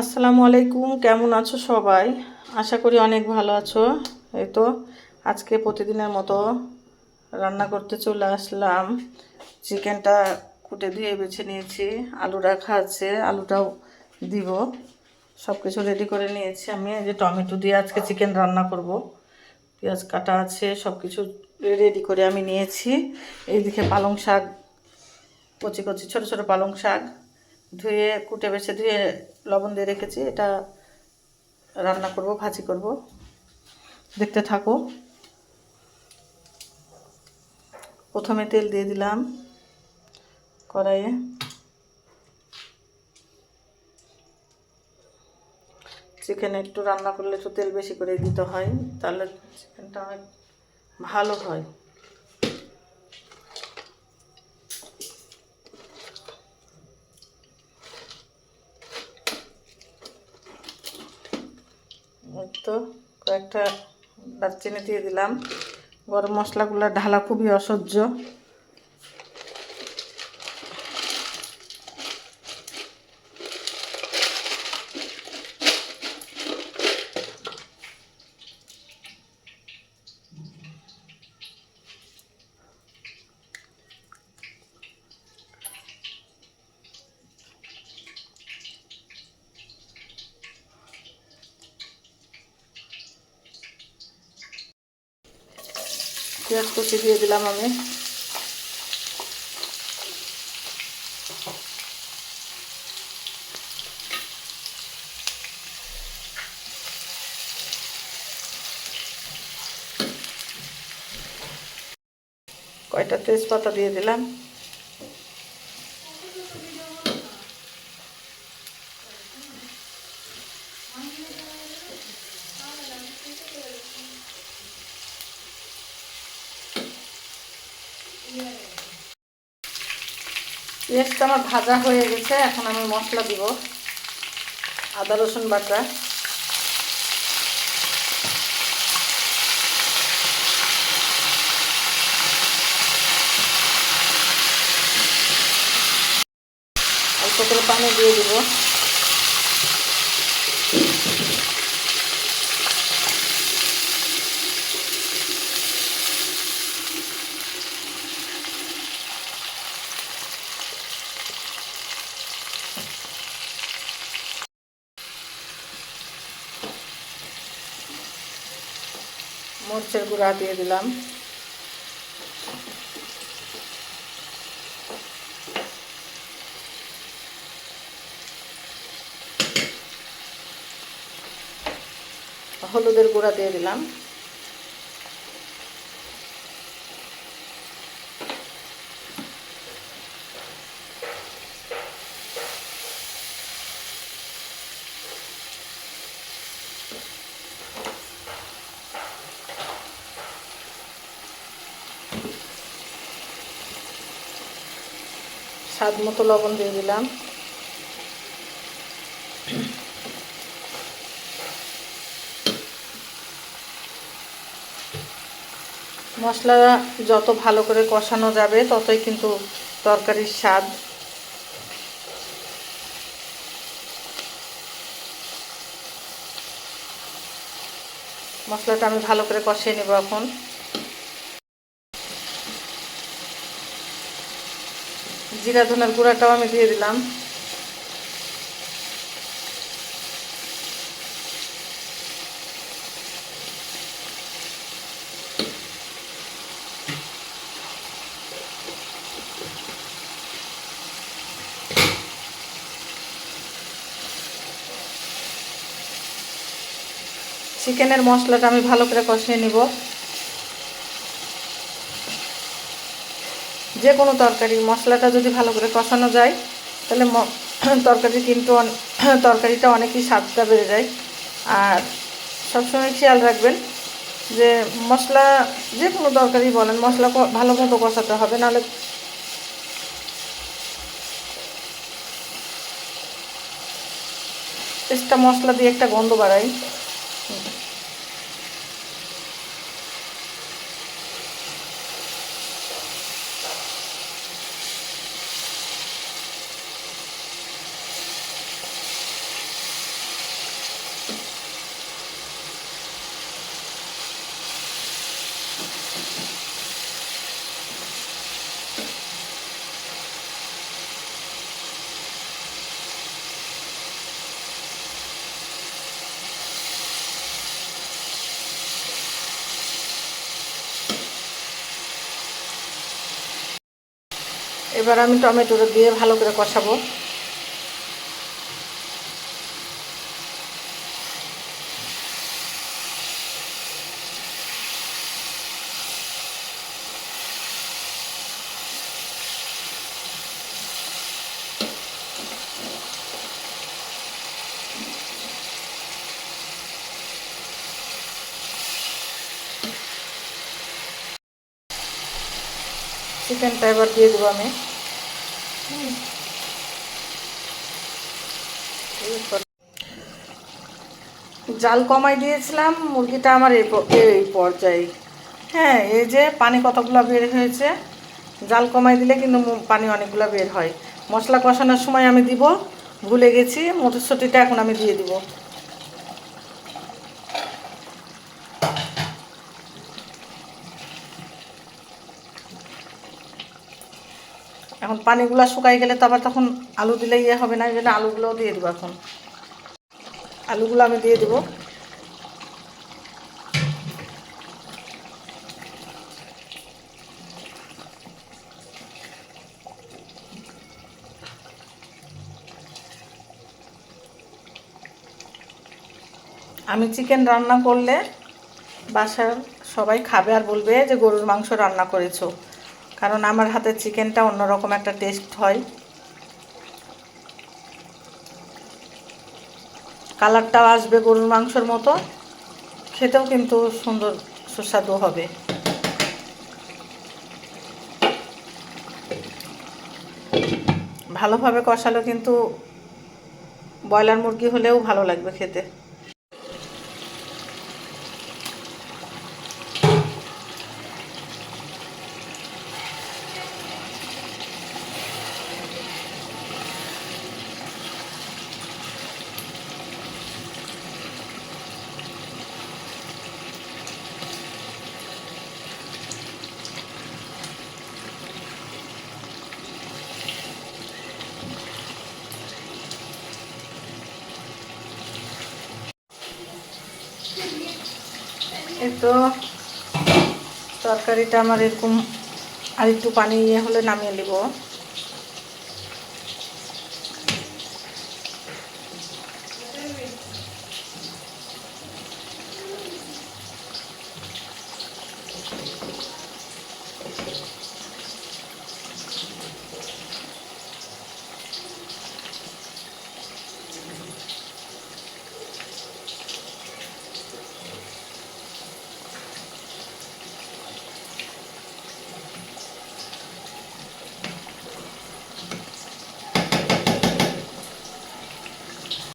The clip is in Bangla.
আসসালামু আলাইকুম, কেমন আছো সবাই? আশা করি অনেক ভালো আছো। এই তো, আজকে প্রতিদিনের মতো রান্না করতে চলে আসলাম। চিকেনটা কুটে দিয়ে বেছে নিয়েছি। আলু রাখা আছে, আলুটাও দিব। সব কিছু রেডি করে নিয়েছি আমি। যে টমেটো দিয়ে আজকে চিকেন রান্না করব। পেঁয়াজ কাটা আছে সব কিছু রেডি করে আমি নিয়েছি। এইদিকে পালং শাক, কচি কচি, ছোটো ছোটো পালং শাক। ধুয়ে, কুটে বেছে ধুয়ে লবণ দিয়ে রেখেছি। এটা রান্না করব, ভাজি করব। দেখতে থাকো। প্রথমে তেল দিয়ে দিলাম কড়াইয়ে। চিকেন একটু রান্না করলে একটু তেল বেশি করে দিতে হয়, তাহলে চিকেনটা অনেক ভালো হয়। তো কয়েকটা দারচিনি দিয়ে দিলাম। গরম মশলাগুলো ঢালা খুবই অসহ্য। পেঁয়াজ কুচি দিয়ে দিলাম আমি। কয়টা তেজপাতা দিয়ে দিলাম? পেঁয়াজটা আমার ভাজা হয়ে গেছে, এখন আমি মশলা দিব। আদা, রসুন বাটা। অল্প করে পানি দিয়ে দিব। মরিচের গুঁড়া দিয়ে দিলাম। হলুদের গুঁড়া দিয়ে দিলাম। স্বাদ মতো লবণ দিয়ে দিলাম। মশলা যত ভালো করে কষানো যাবে, ততই কিন্তু তরকারির স্বাদ। মশলাটা আমি ভালো করে কষিয়ে নেব এখন। জিরা ধনের গুঁড়াটাও আমি দিয়ে দিলাম। চিকেনের মশলাটা আমি ভালো করে কষিয়ে নিব। যে কোনো তরকারি, মশলাটা যদি ভালো করে কষানো যায়, তাহলে তরকারি কিন্তু তরকারিটা অনেকই স্বাদটা বেড়ে যায়। আর সবসময় খেয়াল রাখবেন যে মশলা যে কোনো তরকারি বলেন, মশলা ভালো মতো কষাতে হবে, নাহলে টেস্টটা মশলা দিয়ে একটা গন্ধ বাড়ায়। এবার আমি টমেটোটা দিয়ে ভালো করে কষাবো। চিকেনটা এবার দিয়ে দেবো আমি। জাল কমাই দিয়েছিলাম, মুরগিটা আমার এই পর্যায়ে। হ্যাঁ এই যে পানি কতগুলো বের হয়েছে, জাল কমাই দিলে কিন্তু পানি অনেকগুলো বের হয়। মশলা কষানোর সময় আমি দিব, ভুলে গেছি, মটরশুঁটিটা এখন আমি দিয়ে দিব। এখন পানিগুলো শুকাই গেলে তো আবার তখন আলু দিলে ইয়ে হবে না, এই আলুগুলোও দিয়ে দেবো এখন। আলুগুলো আমি দিয়ে দেবো। আমি চিকেন রান্না করলে বাসার সবাই খাবে আর বলবে যে গরুর মাংস রান্না করেছ। কারণ আমার হাতের চিকেনটা অন্যরকম একটা টেস্ট হয়। কালারটাও আসবে গরুর মাংসর মতো। খেতেও কিন্তু সুন্দর, সুস্বাদু হবে। ভালোভাবে কষালো কিন্তু ব্রয়লার মুরগি হলেও ভালো লাগবে খেতে। তো তরকারিটা আমার এরকম আর একটু পানি ইয়ে হলে নামিয়ে নেব।